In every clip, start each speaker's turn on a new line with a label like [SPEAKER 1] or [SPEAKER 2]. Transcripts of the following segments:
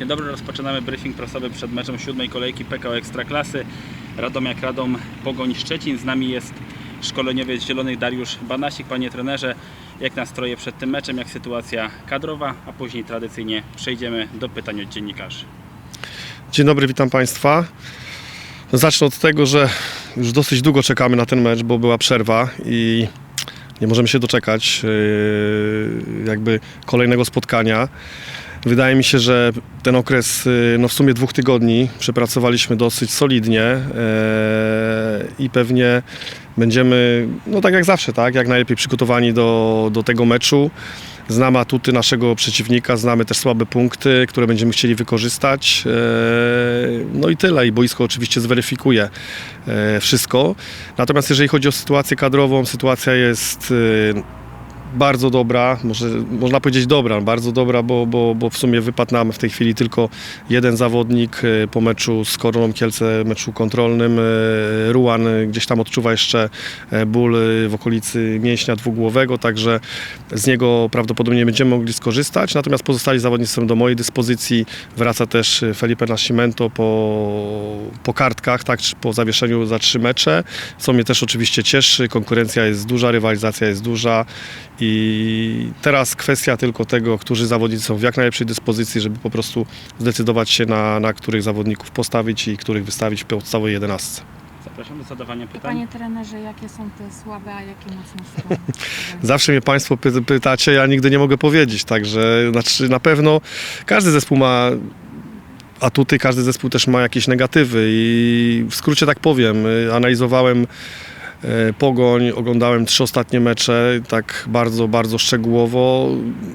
[SPEAKER 1] Dzień dobry, rozpoczynamy briefing prasowy przed meczem siódmej kolejki PKO Ekstraklasy. Radomiak Radom Pogoń Szczecin. Z nami jest szkoleniowiec Zielonych Dariusz Banasik. Panie trenerze, jak nastroje przed tym meczem, jak sytuacja kadrowa, a później tradycyjnie przejdziemy do pytań od dziennikarzy.
[SPEAKER 2] Dzień dobry, witam Państwa. Zacznę od tego, że już dosyć długo czekamy na ten mecz, bo była przerwa i nie możemy się doczekać yy, jakby kolejnego spotkania. Wydaje mi się, że ten okres yy, no w sumie dwóch tygodni przepracowaliśmy dosyć solidnie yy, i pewnie będziemy, no tak jak zawsze, tak, jak najlepiej przygotowani do, do tego meczu. Znamy atuty naszego przeciwnika, znamy też słabe punkty, które będziemy chcieli wykorzystać. E, No i tyle. I boisko oczywiście zweryfikuje e, wszystko. Natomiast jeżeli chodzi o sytuację kadrową, sytuacja jest e, bardzo dobra, może, można powiedzieć dobra, bardzo dobra, bo, bo, bo w sumie wypadł nam w tej chwili tylko jeden zawodnik e, po meczu z Koroną Kielce, meczu kontrolnym. E, Ruan e, gdzieś tam odczuwa jeszcze ból w okolicy mięśnia dwugłowego, także z niego prawdopodobnie będziemy mogli skorzystać. Natomiast pozostali zawodnicy są do mojej dyspozycji. Wraca też Felipe Nascimento po, po kartkach, tak, po zawieszeniu za trzy mecze, co mnie też oczywiście cieszy. Konkurencja jest duża, rywalizacja jest duża i teraz kwestia tylko tego, którzy zawodnicy są w jak najlepszej dyspozycji, żeby po prostu zdecydować się na, na których zawodników postawić i których wystawić w podstawowej jedenastce.
[SPEAKER 1] Zapraszam do zadawania
[SPEAKER 3] To
[SPEAKER 1] pytań.
[SPEAKER 3] panie trenerze, jakie są te słabe, a jakie mocne strony?
[SPEAKER 2] Zawsze mnie Państwo py- pytacie, ja nigdy nie mogę powiedzieć, także znaczy na pewno każdy zespół ma atuty, każdy zespół też ma jakieś negatywy i w skrócie tak powiem, y, analizowałem Pogoń, oglądałem trzy ostatnie mecze, tak bardzo, bardzo szczegółowo.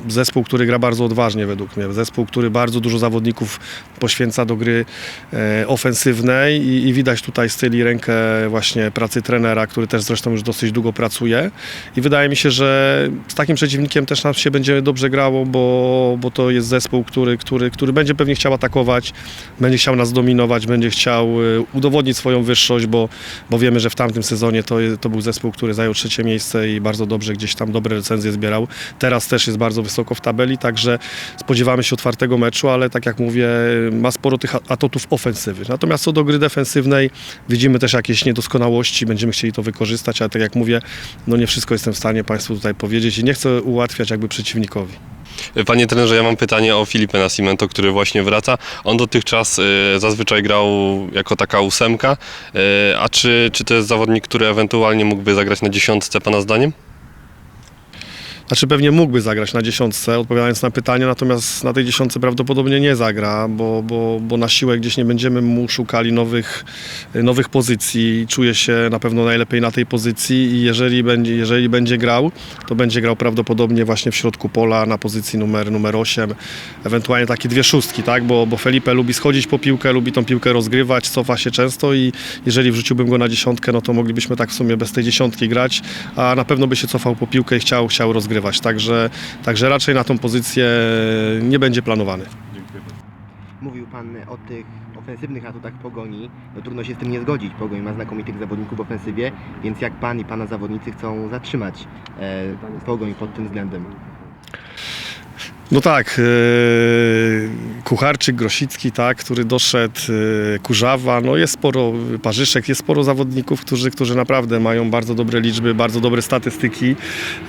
[SPEAKER 2] Zespół, który gra bardzo odważnie według mnie. Zespół, który bardzo dużo zawodników poświęca do gry e, ofensywnej i, i widać tutaj styl i rękę właśnie pracy trenera, który też zresztą już dosyć długo pracuje. I wydaje mi się, że z takim przeciwnikiem też nam się będzie dobrze grało, bo, bo to jest zespół, który, który, który będzie pewnie chciał atakować, będzie chciał nas dominować, będzie chciał e, udowodnić swoją wyższość, bo, bo wiemy, że w tamtym sezonie to, je- to był zespół, który zajął trzecie miejsce i bardzo dobrze gdzieś tam dobre recenzje zbierał. Teraz też jest bardzo wysoko w tabeli, także spodziewamy się otwartego meczu, ale tak jak mówię, ma sporo tych atutów ofensywy. Natomiast co do gry defensywnej, widzimy też jakieś niedoskonałości, będziemy chcieli to wykorzystać, ale tak jak mówię, no nie wszystko jestem w stanie Państwu tutaj powiedzieć i nie chcę ułatwiać jakby przeciwnikowi.
[SPEAKER 4] Panie trenerze, ja mam pytanie o Filipe Nascimento, który właśnie wraca. On dotychczas y, zazwyczaj grał jako taka ósemka, y, a czy, czy to jest zawodnik, który ewentualnie mógłby zagrać na dziesiątce Pana zdaniem?
[SPEAKER 2] Znaczy pewnie mógłby zagrać na dziesiątce, odpowiadając na pytanie, natomiast na tej dziesiątce prawdopodobnie nie zagra, bo, bo, bo na siłę gdzieś nie będziemy mu szukali nowych, nowych pozycji. Czuje się na pewno najlepiej na tej pozycji i jeżeli będzie, jeżeli będzie grał, to będzie grał prawdopodobnie właśnie w środku pola na pozycji numer, numer 8, ewentualnie takie dwie szóstki, tak? bo, bo Felipe lubi schodzić po piłkę, lubi tą piłkę rozgrywać, cofa się często i jeżeli wrzuciłbym go na dziesiątkę, no to moglibyśmy tak w sumie bez tej dziesiątki grać, a na pewno by się cofał po piłkę i chciał, chciał rozgrywać. Także, także raczej na tą pozycję nie będzie planowany.
[SPEAKER 5] Mówił Pan o tych ofensywnych atutach Pogoni. No trudno się z tym nie zgodzić. Pogoń ma znakomitych zawodników w ofensywie, więc jak Pan i Pana zawodnicy chcą zatrzymać e, Pogoń pod tym względem?
[SPEAKER 2] No tak, yy, Kucharczyk, Grosicki, tak, który doszedł, yy, Kurzawa, no jest sporo, Parzyszek, jest sporo zawodników, którzy, którzy naprawdę mają bardzo dobre liczby, bardzo dobre statystyki.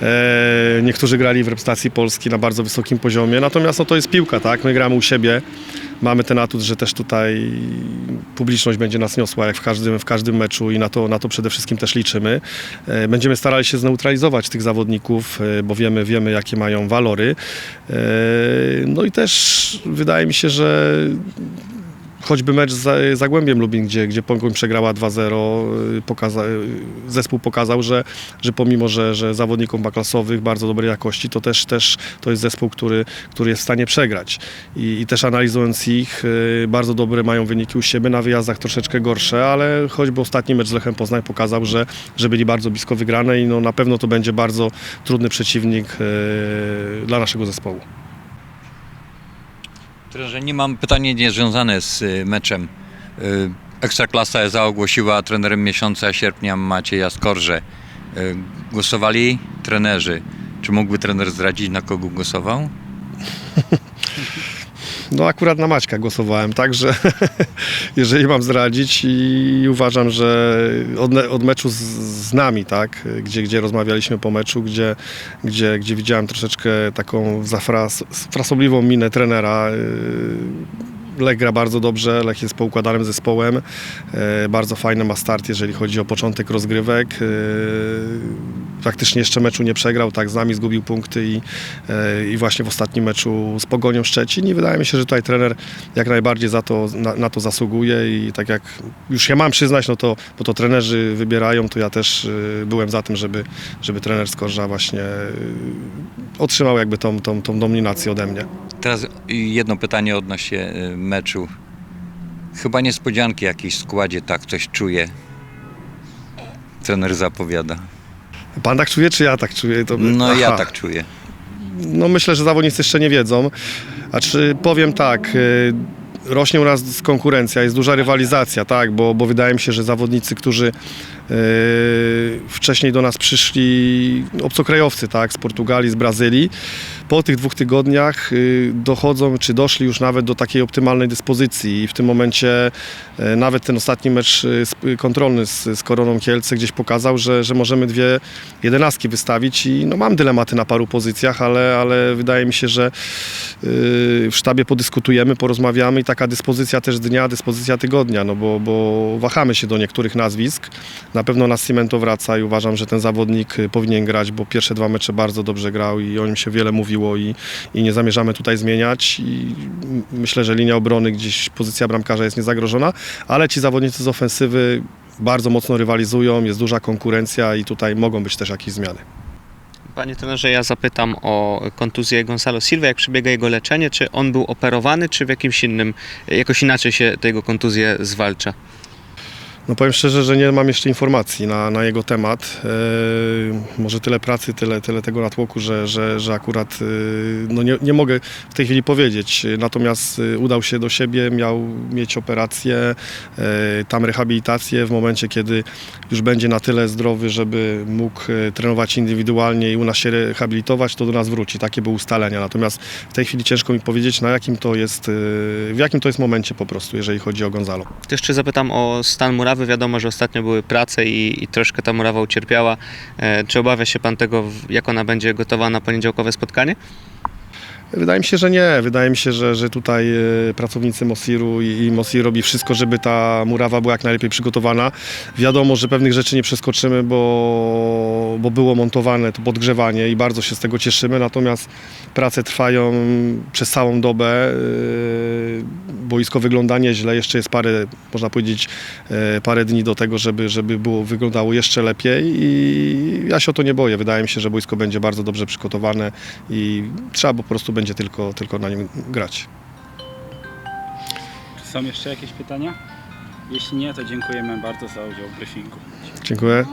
[SPEAKER 2] E, niektórzy grali w reprezentacji Polski na bardzo wysokim poziomie, natomiast no, to jest piłka, tak, my gramy u siebie. Mamy ten atut, że też tutaj publiczność będzie nas niosła jak w każdym, w każdym meczu i na to, na to przede wszystkim też liczymy. E, Będziemy starali się zneutralizować tych zawodników, e, bo wiemy, wiemy jakie mają walory. E, No i też wydaje mi się, że choćby mecz z Zagłębiem Lubin, gdzie, gdzie Pogoń przegrała 2-0, y, pokaza, y, zespół pokazał, że, że pomimo, że, że zawodników ma klasowych, bardzo dobrej jakości, to też, też to jest zespół, który, który jest w stanie przegrać. I, i też analizując ich, bardzo dobre mają wyniki u siebie, na wyjazdach troszeczkę gorsze, ale choćby ostatni mecz z Lechem Poznań pokazał, że, że byli bardzo blisko wygranej i no, na pewno to będzie bardzo trudny przeciwnik dla naszego zespołu.
[SPEAKER 6] Trenerze, nie mam pytanie niezwiązane z y, meczem. Y, Ekstraklasa SA ogłosiła trenerem miesiąca sierpnia Macieja Skorże. Y, Głosowali trenerzy. Czy mógłby trener zdradzić, na kogo głosował?
[SPEAKER 2] No akurat na Maćka głosowałem, także jeżeli mam zdradzić i uważam, że od, od meczu z, z nami, tak, gdzie, gdzie rozmawialiśmy po meczu, gdzie, gdzie, gdzie widziałem troszeczkę taką zafras, frasobliwą minę trenera, yy, Lech gra bardzo dobrze, Lech jest poukładanym zespołem, e, bardzo fajny ma start, jeżeli chodzi o początek rozgrywek. E, Faktycznie jeszcze meczu nie przegrał, tak z nami zgubił punkty i, e, i właśnie w ostatnim meczu z Pogonią Szczecin i wydaje mi się, że tutaj trener jak najbardziej za to, na, na to zasługuje i tak jak już ja mam przyznać, no to, bo to trenerzy wybierają, to ja też e, byłem za tym, żeby, żeby trener Skorża właśnie e, otrzymał jakby tą, tą, tą dominację ode mnie.
[SPEAKER 6] Teraz jedno pytanie odnośnie meczu. Chyba niespodzianki jakiejś składzie, tak coś czuje. Trener zapowiada.
[SPEAKER 2] Pan tak czuje, czy ja tak czuję? To...
[SPEAKER 6] No ja
[SPEAKER 2] Aha.
[SPEAKER 6] tak czuję.
[SPEAKER 2] No myślę, że zawodnicy jeszcze nie wiedzą. A czy powiem tak, y, rośnie u nas konkurencja, jest duża rywalizacja, tak, bo, bo wydaje mi się, że zawodnicy, którzy y, wcześniej do nas przyszli, obcokrajowcy, tak, z Portugalii, z Brazylii, po tych dwóch tygodniach y, dochodzą, czy doszli już nawet do takiej optymalnej dyspozycji i w tym momencie y, nawet ten ostatni mecz y, sp- kontrolny z, z Koroną Kielce gdzieś pokazał, że, że możemy dwie jedenastki wystawić i no mam dylematy na paru pozycjach, ale, ale wydaje mi się, że y, w sztabie podyskutujemy, porozmawiamy i taka dyspozycja też dnia, dyspozycja tygodnia, no bo, bo wahamy się do niektórych nazwisk. Na pewno Nascimento wraca i uważam, że ten zawodnik y, powinien grać, bo pierwsze dwa mecze bardzo dobrze grał i o nim się wiele mówiło i, i nie zamierzamy tutaj zmieniać i myślę, że linia obrony gdzieś, pozycja bramkarza jest niezagrożona, ale ci zawodnicy z ofensywy bardzo mocno rywalizują, jest duża konkurencja i tutaj mogą być też jakieś zmiany.
[SPEAKER 7] Panie trenerze, ja zapytam o kontuzję Gonzalo Silva, jak przebiega jego leczenie, czy on był operowany, czy w jakimś innym, jakoś inaczej się tego kontuzję zwalcza?
[SPEAKER 2] No powiem szczerze, że nie mam jeszcze informacji na, na jego temat. E, może tyle pracy, tyle, tyle tego natłoku, że, że, że akurat e, no nie, nie mogę w tej chwili powiedzieć. Natomiast e, udał się do siebie, miał mieć operację, e, tam rehabilitację w momencie, kiedy już będzie na tyle zdrowy, żeby mógł trenować indywidualnie i u nas się rehabilitować, to do nas wróci. Takie były ustalenia. Natomiast w tej chwili ciężko mi powiedzieć, na jakim to jest, e, w jakim to jest momencie po prostu, jeżeli chodzi o Gonzalo.
[SPEAKER 7] Jeszcze zapytam o stan murawy. Wiadomo, że ostatnio były prace i, i troszkę ta murawa ucierpiała. E, czy obawia się pan tego, jak ona będzie gotowa na poniedziałkowe spotkanie?
[SPEAKER 2] Wydaje mi się, że nie. Wydaje mi się, że, że tutaj e, pracownicy Mosiru i, i Mosir robi wszystko, żeby ta murawa była jak najlepiej przygotowana. Wiadomo, że pewnych rzeczy nie przeskoczymy, bo, bo było montowane to podgrzewanie i bardzo się z tego cieszymy. Natomiast prace trwają przez całą dobę. E, Boisko wygląda nieźle. Jeszcze jest parę, można powiedzieć, e, parę dni do tego, żeby, żeby było, wyglądało jeszcze lepiej i ja się o to nie boję. Wydaje mi się, że boisko będzie bardzo dobrze przygotowane i trzeba po prostu będzie tylko, tylko na nim grać.
[SPEAKER 1] Czy są jeszcze jakieś pytania? Jeśli nie, to dziękujemy bardzo za udział w briefingu.
[SPEAKER 2] Dziękuję.